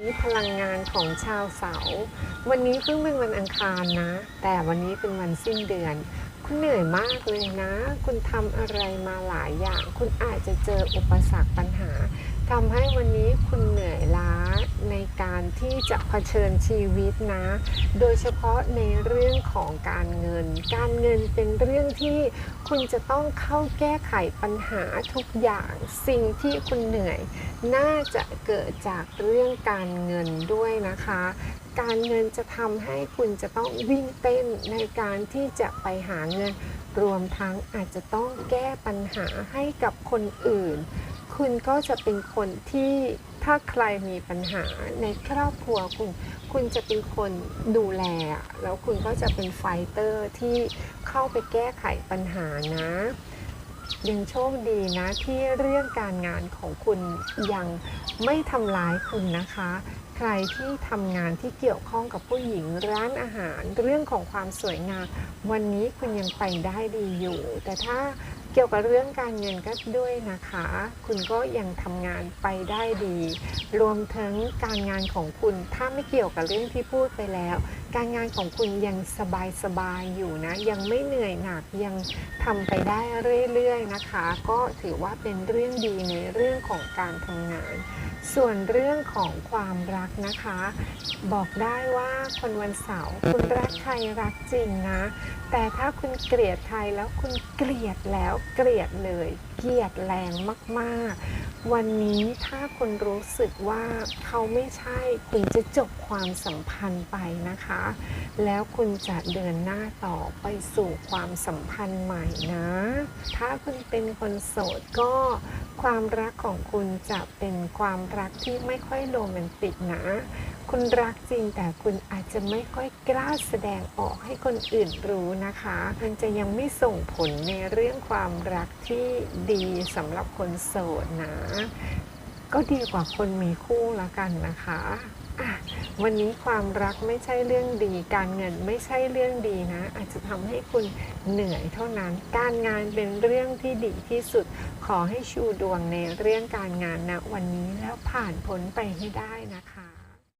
นี้พลังงานของชาวเสา วันนี้เพิ่งเป็นวันอังคารนะ แต่วันนี้เป็นวันสิ้นเดือน คุณเหนื่อยมากเลยนะ คุณทำอะไรมาหลายอย่าง คุณอาจจะเจออุปสรรคปัญหาทำให้วันนี้คุณเหนื่อยล้าในการที่จะเผชิญชีวิตนะ โดยเฉพาะในเรื่องของการเงิน การเงินเป็นเรื่องที่คุณจะต้องเข้าแก้ไขปัญหาทุกอย่าง สิ่งที่คุณเหนื่อย น่าจะเกิดจากเรื่องการเงินด้วยนะคะ การเงินจะทำให้คุณจะต้องวิ่งเต้นในการที่จะไปหาเงิน รวมทั้งอาจจะต้องแก้ปัญหาให้กับคนอื่น คุณก็จะเป็นคนที่ถ้าใครมีปัญหาในครอบครัวคุณ คุณจะเป็นคนดูแล แล้วคุณก็จะเป็นไฟเตอร์ที่เข้าไปแก้ไขปัญหานะยังโชคดีนะที่เรื่องการงานของคุณยังไม่ทำร้ายคุณนะคะ ใครที่ทำงานที่เกี่ยวข้องกับผู้หญิงร้านอาหาร เรื่องของความสวยงาม วันนี้คุณยังไปได้ดีอยู่ แต่ถ้า เกี่ยวกับเรื่องการเงินก็ด้วยนะคะ คุณก็ยังทำงานไปได้ดี รวมถึงการงานของคุณถ้าไม่เกี่ยวกับเรื่องที่พูดไปแล้ว การงานของคุณยังสบายๆอยู่นะ ยังไม่เหนื่อยหนักยังทำไปได้เรื่อยๆนะคะ ก็ถือว่าเป็นเรื่องดีในเรื่องของการทำงาน ส่วนเรื่องของความรักนะคะ บอกได้ว่าคนวันเสาร์คุณรักใครรักจริงนะ แต่ถ้าคุณเกลียดใครแล้วคุณเกลียดแล้วเกลียดเลย เกลียดแรงมากๆ วันนี้ถ้าคนรู้สึกว่าเขาไม่ใช่คุณจะจบความสัมพันธ์ไปนะคะ แล้วคุณจะเดินหน้าต่อไปสู่ความสัมพันธ์ใหม่นะ ถ้าคุณเป็นคนโสดก็ ความรักของคุณจะเป็นความรักที่ไม่ค่อยโรแมนติกนะ คุณรักจริงแต่คุณอาจจะไม่ค่อยกล้าแสดงออกให้คนอื่นรู้นะคะ มันจะยังไม่ส่งผลในเรื่องความรักที่ดีสำหรับคนโสดนะ ก็ดีกว่าคนมีคู่ละกันนะคะ วันนี้ความรักไม่ใช่เรื่องดี การเงินไม่ใช่เรื่องดีนะ อาจจะทำให้คุณเหนื่อยเท่านั้น การงานเป็นเรื่องที่ดีที่สุด ขอให้ชูดวงในเรื่องการงานนะวันนี้แล้วผ่านพ้นไปให้ได้นะคะ